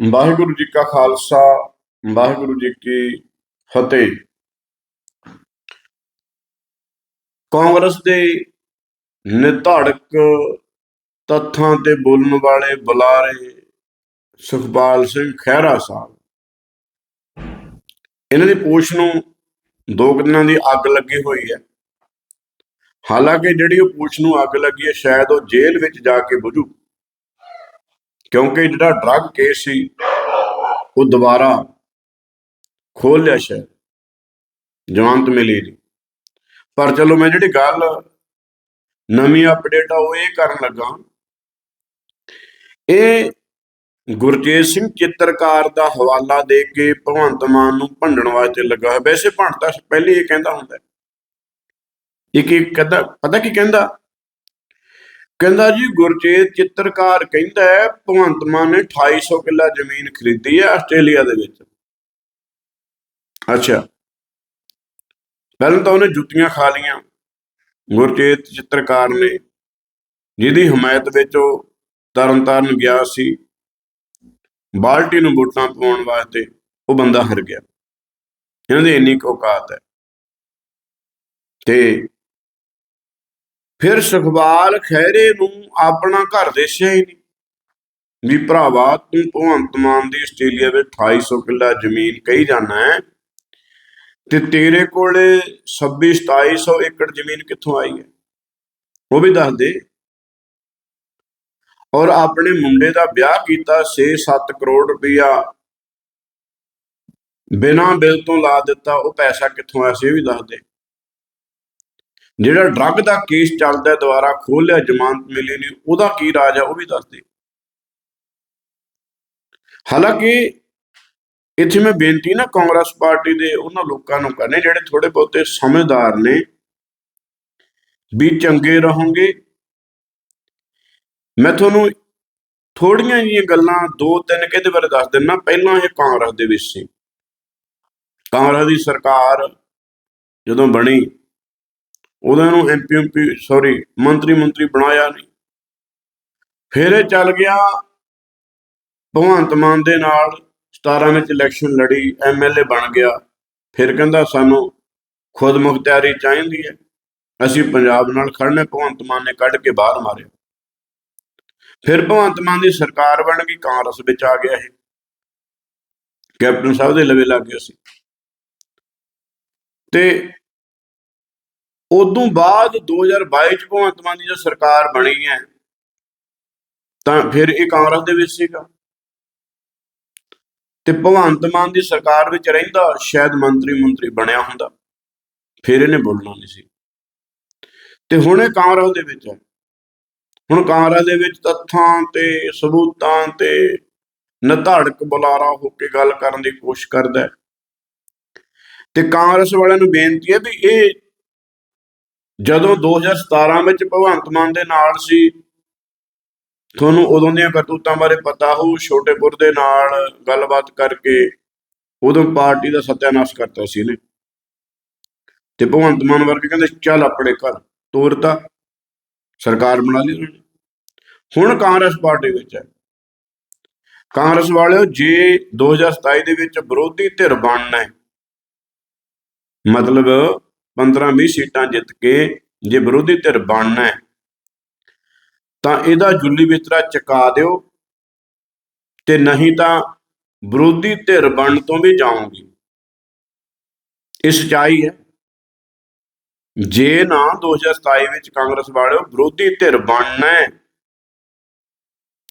ਵਾਹਿਗੁਰੂ ਜੀ ਕਾ ਖਾਲਸਾ, ਵਾਹਿਗੁਰੂ ਜੀ ਕੀ ਫਤਿਹ। ਕਾਂਗਰਸ ਦੇ ਨਿਧੜਕ ਤੱਥਾਂ ਤੇ ਬੋਲਣ ਵਾਲੇ ਬੁਲਾਰੇ ਸੁਖਪਾਲ ਸਿੰਘ ਖਹਿਰਾ ਸਾਹਿਬ। ਇਹਨਾਂ ਦੀ ਪੋਸ਼ ਨੂੰ ਦੋ ਦਿਨਾਂ ਦੀ ਅੱਗ ਲੱਗੀ ਹੋਈ ਹੈ। ਹਾਲਾਂਕਿ ਜਿਹੜੀ ਉਹ ਪੋਸ਼ ਨੂੰ ਅੱਗ ਲੱਗੀ ਹੈ, ਸ਼ਾਇਦ ਉਹ ਜੇਲ੍ਹ ਵਿੱਚ ਜਾ ਕੇ ਬੁਝੂ। ਕਿਉਂਕਿ ਜਿਹੜਾ ਡਰੱਗ ਕੇਸ ਸੀ, ਉਹ ਦੁਬਾਰਾ ਖੋਲ ਲਿਆ ਸ਼ਾਇਦ, ਜਮਾਨਤ ਮਿਲੀ ਨਹੀਂ। ਪਰ ਚਲੋ ਮੈਂ ਜਿਹੜੀ ਗੱਲ ਨਵੀਂ ਅਪਡੇਟ ਆ, ਉਹ ਇਹ ਕਰਨ ਲੱਗਾ। ਇਹ ਗੁਰਜੀਤ ਸਿੰਘ ਚਿੱਤਰਕਾਰ ਦਾ ਹਵਾਲਾ ਦੇ ਕੇ ਭਗਵੰਤ ਮਾਨ ਨੂੰ ਭੰਡਣ ਵਾਸਤੇ ਲੱਗਾ ਹੋਇਆ। ਵੈਸੇ ਭੰਡਤਾ ਪਹਿਲੇ ਇਹ ਕਹਿੰਦਾ ਹੁੰਦਾ ਇੱਕ ਇੱਕ ਕਹਿੰਦਾ ਪਤਾ ਕੀ ਕਹਿੰਦਾ? ਕਹਿੰਦਾ ਜੀ ਗੁਰਚੇਤ ਚਿੱਤਰਕਾਰ ਕਹਿੰਦਾ ਹੈ, ਭਗਵੰਤ ਮਾਨ ਨੇ 2800 ਕਿੱਲਾ ਜ਼ਮੀਨ ਖਰੀਦੀ ਹੈ ਆਸਟ੍ਰੇਲੀਆ ਦੇ ਵਿੱਚ। ਅੱਛਾ। ਪਹਿਲਾਂ ਤਾਂ ਉਹਨੇ ਜੁੱਤੀਆਂ ਖਾ ਲੀਆਂ ਗੁਰਚੇਤ ਚਿੱਤਰਕਾਰ ਨੇ ਜਿਹਦੀ ਹਮਾਇਤ ਵਿੱਚ ਉਹ ਤਰਨਤਾਰਨ ਗਿਆ ਸੀ, ਬਾਲਟੀ ਨੂੰ ਵੋਟਾਂ ਪਾਉਣ ਵਾਸਤੇ ਉਹ ਬੰਦਾ ਹਰ ਗਿਆ। ਇਹਨਾਂ ਦੀ ਇੰਨੀ ਕੁ ਔਕਾਤ ਹੈ। ਤੇ ਫਿਰ ਸੁਖਵਾਲ ਖਹਿਰੇ ਨੂੰ ਆਪਣਾ ਘਰ ਦੇਸਿਆ ਹੀ ਨਹੀਂ। ਵੀ ਭਰਾਵਾ, ਤੂੰ ਭਗਵੰਤ ਮਾਨ ਦੀ ਆਸਟ੍ਰੇਲੀਆ ਵਿੱਚ 2800 ਕਿੱਲਾ ਜ਼ਮੀਨ ਕਹੀ ਜਾਣਾ ਹੈ ਤੇ ਤੇਰੇ ਕੋਲੇ 26 2700 ਏਕੜ ਜ਼ਮੀਨ ਕਿੱਥੋਂ ਆਈ ਹੈ? ਉਹ ਵੀ ਦੱਸ ਦੇ। ਔਰ ਆਪਣੇ ਮੁੰਡੇ ਦਾ ਵਿਆਹ ਕੀਤਾ 6-7 ਕਰੋੜ ਰੁਪਇਆ। ਬਿਨਾਂ ਬਿੱਲ ਤੋਂ ਲਾ ਦਿੱਤਾ, ਉਹ ਪੈਸਾ ਕਿੱਥੋਂ ਆਇਆ ਸੀ, ਇਹ ਵੀ ਦੱਸ ਦੇ। ਜਿਹੜਾ ਡਰੱਗ ਦਾ ਕੇਸ ਚੱਲਦਾ ਹੈ, ਦੁਬਾਰਾ ਖੋਲਿਆ ਜ਼ਮਾਨਤ ਮਿਲੀ ਨਹੀਂ ਉਹਦਾ ਕੀ ਰਾਜ ਹੈ ਉਹ ਵੀ ਦੱਸਦੇ ਹਾਲਾਂਕਿ ਇੱਥੇ ਮੈਂ ਬੇਨਤੀ ਨਾ ਕਾਂਗਰਸ ਪਾਰਟੀ ਦੇ ਉਹਨਾਂ ਲੋਕਾਂ ਨੂੰ ਕਰਨੇ ਜਿਹੜੇ ਥੋੜੇ ਬਹੁਤੇ ਸਮਝਦਾਰ ਨੇ ਵੀ ਚੰਗੇ ਰਹੋਗੇ। ਮੈਂ ਤੁਹਾਨੂੰ ਥੋੜੀਆਂ ਜਿਹੀਆਂ ਗੱਲਾਂ ਦੋ ਤਿੰਨ ਕਿਹਦੇ ਬਾਰੇ ਦੱਸ ਦਿੰਨਾ ਪਹਿਲਾਂ ਇਹ ਕਾਂਗਰਸ ਦੇ ਵਿੱਚ ਸੀ। ਕਾਂਗਰਸ ਦੀ ਸਰਕਾਰ ਜਦੋਂ ਬਣੀ ਉਦੋਂ ਨੂੰ ਐਮਪੀ ਐਮਪੀ ਸੌਰੀ ਮੰਤਰੀ ਮੰਤਰੀ ਬਣਾਇਆ ਨਹੀਂ। ਫਿਰ ਇਹ ਚੱਲ ਗਿਆ ਭਗਵੰਤ ਮਾਨ ਦੇ ਨਾਲ 17 ਵਿੱਚ ਇਲੈਕਸ਼ਨ ਲੜੀ ਐਮਐਲਏ ਬਣ ਗਿਆ। ਫਿਰ ਕਹਿੰਦਾ ਸਾਨੂੰ ਖੁਦ ਮੁਖਤਿਆਰੀ ਚਾਹੀਦੀ ਹੈ। ਅਸੀਂ ਪੰਜਾਬ ਨਾਲ ਖੜਨੇ ਭਗਵੰਤ ਮਾਨ ਨੇ ਕੱਢ ਕੇ ਬਾਹਰ ਮਾਰਿਆ। ਫਿਰ ਭਗਵੰਤ ਮਾਨ ਦੀ ਸਰਕਾਰ ਬਣ ਗਈ, ਕਾਂਗਰਸ ਵਿੱਚ ਆ ਗਿਆ ਇਹ। ਕੈਪਟਨ ਸਾਹਿਬ ਦੇ ਲਵੇ ਲੱਗ ਗਿਆ ਸੀ ਤੇ ਉਦੋਂ ਬਾਅਦ 2022 ਚ ਭਗਵੰਤ ਮਾਨ ਦੀ ਜੋ ਸਰਕਾਰ ਬਣੀ ਹੈ, ਤਾਂ ਫਿਰ ਇਹ ਕਾਂਗਰਸ ਦੇ ਵਿੱਚ ਸੀਗਾ। ਤੇ ਭਗਵੰਤ ਮਾਨ ਦੀ ਸਰਕਾਰ ਵਿੱਚ ਰਹਿੰਦਾ ਸ਼ਾਇਦ ਮੰਤਰੀ ਮੰਤਰੀ ਬਣਿਆ ਹੁੰਦਾ, ਫਿਰ ਇਹਨੇ ਬੋਲਣਾ ਨਹੀਂ ਸੀ। ਤੇ ਹੁਣ ਇਹ ਕਾਂਗਰਸ ਦੇ ਵਿੱਚ ਹੈ। ਹੁਣ ਕਾਂਗਰਸ ਦੇ ਵਿੱਚ ਤੱਥਾਂ ਤੇ, ਸਬੂਤਾਂ ਤੇ ਨਧੜਕ ਬੁਲਾਰਾ ਹੋ ਕੇ ਗੱਲ ਕਰਨ ਦੀ ਕੋਸ਼ਿਸ਼ ਕਰਦਾ ਤੇ ਕਾਂਗਰਸ ਵਾਲਿਆਂ ਨੂੰ ਬੇਨਤੀ ਹੈ ਵੀ ਇਹ ਜਦੋਂ 2017 ਵਿੱਚ ਭਗਵੰਤ ਮਾਨ ਦੇ ਨਾਲ ਸੀ, ਤੁਹਾਨੂੰ ਉਦੋਂ ਦੀਆਂ ਕਰਤੂਤਾਂ ਬਾਰੇ ਪਤਾ ਹੋਊ, ਛੋਟੇਪੁਰ ਦੇ ਨਾਲ ਗੱਲਬਾਤ ਕਰਕੇ ਉਦੋਂ ਪਾਰਟੀ ਦਾ ਸਤਿਆਨਾਸ਼ ਕਰਤਾ ਸੀ ਇਹਨੇ। ਤੇ ਭਗਵੰਤ ਮਾਨ ਵਰਗੇ ਕਹਿੰਦੇ, ਚੱਲ ਆਪਣੇ ਘਰ ਤੋਰਤਾ ਸਰਕਾਰ ਬਣਾ ਲਈ ਉਹਨਾਂ ਨੇ। ਹੁਣ ਕਾਂਗਰਸ ਪਾਰਟੀ ਵਿੱਚ ਹੈ। ਕਾਂਗਰਸ ਵਾਲਿਓ, ਜੇ 2027 ਦੇ ਵਿੱਚ ਵਿਰੋਧੀ ਧਿਰ ਬਣਨਾ ਹੈ, ਮਤਲਬ 15-20 ਸੀਟਾਂ ਜਿੱਤ ਕੇ ਜੇ ਵਿਰੋਧੀ ਧਿਰ ਬਣਨਾ ਹੈ, ਤਾਂ ਇਹਦਾ ਜੁੱਲੀ ਵਿਤਰਾ ਚਕਾ ਦਿਓ ਤੇ ਨਹੀਂ ਤਾਂ ਵਿਰੋਧੀ ਧਿਰ ਬਣਨ ਤੋਂ ਵੀ ਜਾਓਗੇ। ਇਹ ਸਚਾਈ ਹੈ। ਜੇ ਨਾ 2027 ਵਿੱਚ ਕਾਂਗਰਸ ਵਾਲਿਓ ਵਿਰੋਧੀ ਧਿਰ ਬਣਨਾ ਹੈ,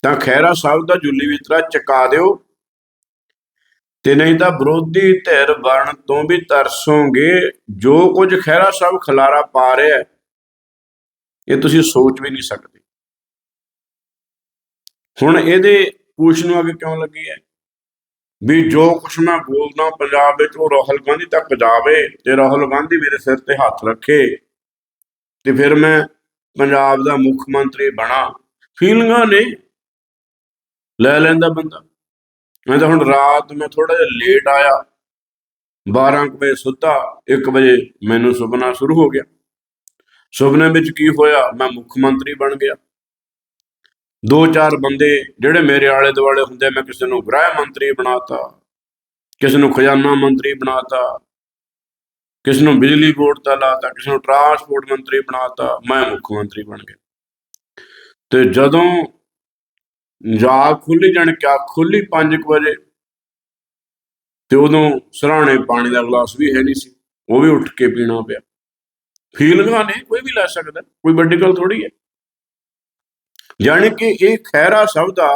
ਤਾਂ ਖੈਰਾ ਸਾਹਿਬ ਦਾ ਜੁੱਲੀ ਵਿਤਰਾ ਚਕਾ ਦਿਓ ਤੇ ਨਹੀਂ ਤਾਂ ਵਿਰੋਧੀ ਧਿਰ ਬਣਨ ਤੋਂ ਵੀ ਤਰਸੋਗੇ। ਜੋ ਕੁਝ ਖੈਰਾ ਸਾਹਿਬ ਖਲਾਰਾ ਪਾ ਰਿਹਾ ਇਹ ਤੁਸੀਂ ਸੋਚ ਵੀ ਨਹੀਂ ਸਕਦੇ। ਹੁਣ ਇਹਦੇ ਪੂਛ ਨੂੰ ਅੱਗੇ ਕਿਉਂ ਲੱਗੀ ਹੈ? ਵੀ ਜੋ ਕੁਛ ਮੈਂ ਬੋਲਦਾ ਪੰਜਾਬ ਵਿੱਚ, ਉਹ ਰਾਹੁਲ ਗਾਂਧੀ ਤੱਕ ਜਾਵੇ ਤੇ ਰਾਹੁਲ ਗਾਂਧੀ ਮੇਰੇ ਸਿਰ ਤੇ ਹੱਥ ਰੱਖੇ ਤੇ ਫਿਰ ਮੈਂ ਪੰਜਾਬ ਦਾ ਮੁੱਖ ਮੰਤਰੀ ਬਣਾ। ਫੀਲਿੰਗਾਂ ਨੇ ਲੈ ਲੈਂਦਾ ਬੰਦਾ। ਮੈਂ ਤਾਂ ਹੁਣ ਰਾਤ ਮੈਂ ਥੋੜਾ ਜਿਹਾ ਲੇਟ ਆਇਆ। 12 ਕੁ ਵਜੇ ਸੁੱਤਾ 1 ਵਜੇ ਮੈਨੂੰ ਸੁਪਨਾ ਸ਼ੁਰੂ ਹੋ ਗਿਆ। ਸੁਪਨੇ ਵਿੱਚ ਕੀ ਹੋਇਆ? ਮੈਂ ਮੁੱਖ ਮੰਤਰੀ ਬਣ ਗਿਆ। ਦੋ ਚਾਰ ਬੰਦੇ ਜਿਹੜੇ ਮੇਰੇ ਆਲੇ ਦੁਆਲੇ ਹੁੰਦੇ, ਮੈਂ ਕਿਸੇ ਨੂੰ ਗ੍ਰਹਿ ਮੰਤਰੀ ਬਣਾਤਾ, ਕਿਸੇ ਨੂੰ ਖਜ਼ਾਨਾ ਮੰਤਰੀ ਬਣਾਤਾ, ਕਿਸੇ ਨੂੰ ਬਿਜਲੀ ਬੋਰਡ ਦਾ ਲਾਤਾ, ਕਿਸੇ ਨੂੰ ਟਰਾਂਸਪੋਰਟ ਮੰਤਰੀ ਬਣਾਤਾ, ਮੈਂ ਮੁੱਖ ਮੰਤਰੀ ਬਣ ਗਿਆ। ਤੇ ਜਦੋਂ ਜਾ ਖੁੱਲੀ ਜਾਣ ਕਿਆ ਖੁੱਲੀ 5 ਵਜੇ ਤੇ ਉਦੋਂ ਸਰਾਣੇ ਪਾਣੀ ਦਾ ਗਲਾਸ ਵੀ ਹੈ ਨਹੀਂ ਸੀ, ਉਹ ਵੀ ਉੱਠ ਕੇ ਪੀਣਾ ਪਿਆ। ਫੀਲਿੰਗਾਂ ਨੇ ਕੋਈ ਵੀ ਲੈ ਸਕਦਾ, ਕੋਈ ਵੱਡੀ ਗੱਲ ਥੋੜੀ ਹੈ। ਜਾਣੀ ਕਿ ਇਹ ਖੈਰਾ ਸ਼ਬਦ ਦਾ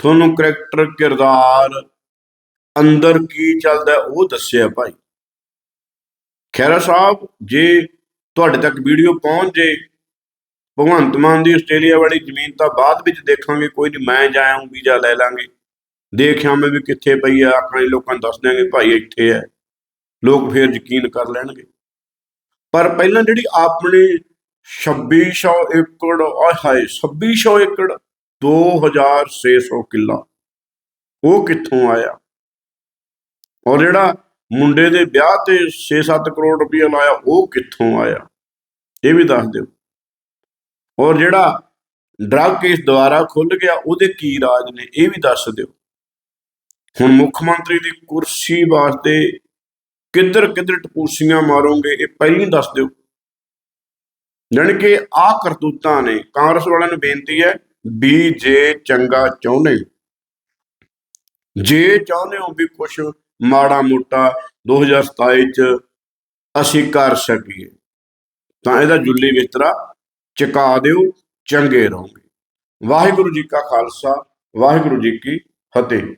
ਤੁਹਾਨੂੰ ਕਰੈਕਟਰ ਕਿਰਦਾਰ, ਅੰਦਰ ਕੀ ਚੱਲਦਾ ਉਹ ਦੱਸਿਆ ਭਾਈ। ਖੈਰਾ ਸਾਹਿਬ, ਜੇ ਤੁਹਾਡੇ ਤੱਕ ਵੀਡੀਓ ਪਹੁੰਚ ਜੇ ਭਗਵੰਤ ਮਾਨ ਦੀ ਆਸਟ੍ਰੇਲੀਆ ਵਾਲੀ ਜ਼ਮੀਨ ਤਾਂ ਬਾਅਦ ਵਿੱਚ ਦੇਖਾਂਗੇ, ਕੋਈ ਨਹੀਂ ਮੈਂ ਜਾਇਆ ਹੂੰ ਵੀਜ਼ਾ ਲੈ ਲਾਂਗੇ। ਦੇਖਿਆ ਮੈਂ ਵੀ ਕਿੱਥੇ ਪਈ ਆ ਆਪਣੇ ਲੋਕਾਂ ਨੂੰ ਦੱਸ ਦਿਆਂਗੇ, ਭਾਈ ਇੱਥੇ ਹੈ। ਲੋਕ ਫੇਰ ਯਕੀਨ ਕਰ ਲੈਣਗੇ। ਪਰ ਪਹਿਲਾਂ ਜਿਹੜੀ ਆਪਣੀ 2600 ਏਕੜ, ਆਏ ਹਾਏ 2600 ਏਕੜ 2600 ਕਿੱਲਾ, ਉਹ ਕਿੱਥੋਂ ਆਇਆ? ਔਰ ਜਿਹੜਾ ਮੁੰਡੇ ਦੇ ਵਿਆਹ ਤੇ 6-7 ਕਰੋੜ ਰੁਪਏ ਲਾਇਆ, ਉਹ ਕਿੱਥੋਂ ਆਇਆ? ਇਹ ਵੀ ਦੱਸ ਦਿਓ। ਔਰ ਜਿਹੜਾ ਡਰੱਗ ਕੇਸ ਦੁਆਰਾ ਖੁੱਲ ਗਿਆ ਉਹਦੇ ਕੀ ਰਾਜ ਨੇ ਇਹ ਵੀ ਦੱਸ ਦਿਓ। ਹੁਣ ਮੁੱਖ ਮੰਤਰੀ ਦੀ ਕੁਰਸੀ ਵਾਸਤੇ ਕਿੱਧਰ ਕਿੱਧਰ ਟਪੂਸੀਆਂ ਮਾਰੋਗੇ ਇਹ ਪਹਿਲਾਂ ਦੱਸ ਦਿਓ। ਜਾਣੀ ਕਿ ਆਹ ਕਰਤੂਤਾਂ ਨੇ ਕਾਂਗਰਸ ਵਾਲਿਆਂ ਨੂੰ ਬੇਨਤੀ ਹੈ ਵੀ ਜੇ ਚੰਗਾ ਚਾਹੁੰਦੇ ਜੇ ਚਾਹੁੰਦੇ ਹੋ ਵੀ ਕੁਝ ਮਾੜਾ ਮੋਟਾ 2027 ਚ ਅਸੀਂ ਕਰ ਸਕੀਏ ਤਾਂ ਇਹਦਾ ਜੁੱਲੀ ਬਿਸਤਰਾ ਚੁਕਾ ਦਿਓ ਚੰਗੇ ਰਹੋਗੇ। ਵਾਹਿਗੁਰੂ ਜੀ ਕਾ ਖਾਲਸਾ ਵਾਹਿਗੁਰੂ ਜੀ ਕੀ ਫਤਿਹ।